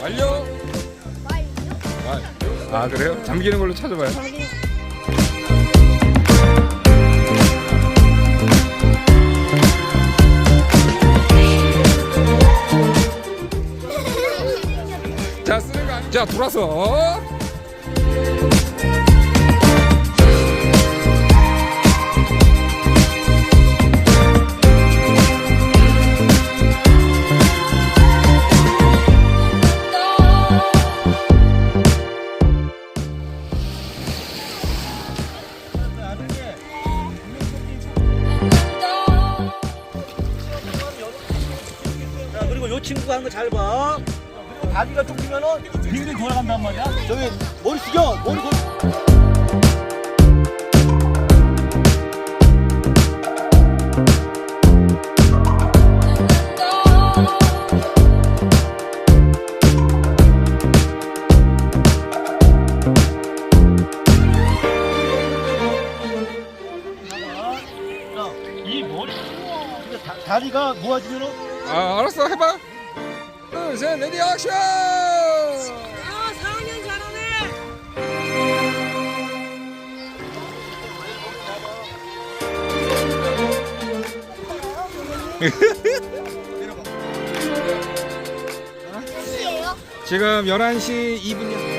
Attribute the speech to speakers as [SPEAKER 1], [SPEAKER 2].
[SPEAKER 1] 완료. 완료. 아, 그래요? 잠기는 걸로 찾아봐요. 자, 쓰는 거. 자, 돌아서.
[SPEAKER 2] 요 친구가 한거잘 봐. 그리고 다리가 쫓기면은 빙빙 돌아간단 말이야. 저기 머리 숙여. 머리. 자, 이 다리가 모아지면은
[SPEAKER 1] 아 알았어 해봐. 둘셋 레디 액션.
[SPEAKER 3] 아, 4학년 잘하네.
[SPEAKER 1] 지금 11시 2분이요.